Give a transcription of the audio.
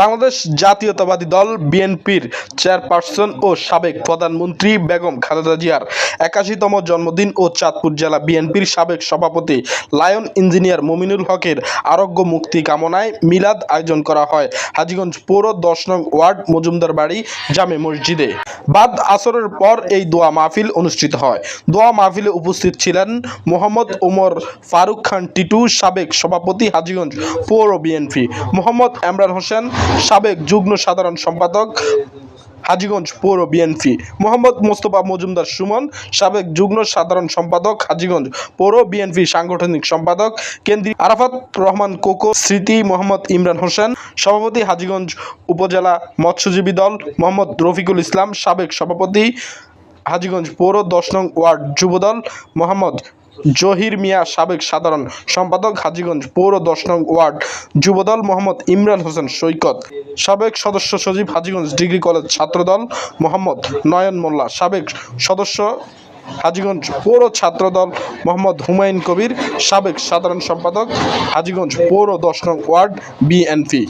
বাংলাদেশ জাতীয়তাবাদী দল বিএনপির চেয়ারপারসন ও সাবেক প্রধানমন্ত্রী বেগম খালেদা জিয়ার একাশিতম জন্মদিন ও চাঁদপুর জেলা বিএনপির সাবেক সভাপতি লায়ন ইঞ্জিনিয়ার মমিনুল হকের আরোগ্য মুক্তি কামনায় মিলাদ আয়োজন করা হয়। হাজীগঞ্জ পৌর দশ নং ওয়ার্ড মজুমদার বাড়ি জামে মসজিদে। বাদ আসরের পর এই দোয়া মাহফিল অনুষ্ঠিত হয়। দোয়া মাহফিলে উপস্থিত ছিলেন মোহাম্মদ ওমর ফারুক খান টিটু, সাবেক সভাপতি হাজীগঞ্জ পৌর বিএনপি, মোহাম্মদ ইমরান হোসেন সাবেক যুগ্ম সাধারণ সম্পাদক হাজীগঞ্জ পৌর বিএনপি, মোহাম্মদ মোস্তফা মজুমদার সুমন, সাবেক যুগ্ম সাধারণ সম্পাদক হাজিগঞ্জ পৌর বিএনপি সাংগঠনিক সম্পাদক কেন্দ্রীয় আরাফাত রহমান কোকো, স্মৃতি মোহাম্মদ ইমরান হোসেন, সভাপতি হাজীগঞ্জ উপজেলা মৎস্যজীবী দল মোহাম্মদ রফিকুল ইসলাম, সাবেক সভাপতি হাজীগঞ্জ পৌর দশ নং ওয়ার্ড যুবদল মোহাম্মদ জহির মিয়া সাবেক সাধারণ সম্পাদক হাজীগঞ্জ পৌর দশ নং ওয়ার্ড, যুবদল মোহাম্মদ ইমরান হোসেন সৈকত, সাবেক সদস্য সচিব হাজীগঞ্জ ডিগ্রি কলেজ ছাত্রদল মোহাম্মদ নয়ন মোল্লা, সাবেক সদস্য হাজীগঞ্জ পৌর ছাত্রদল মোহাম্মদ হুমায়ুন কবির, সাবেক সাধারণ সম্পাদক হাজীগঞ্জ পৌর দশ নং ওয়ার্ড, বিএনপি।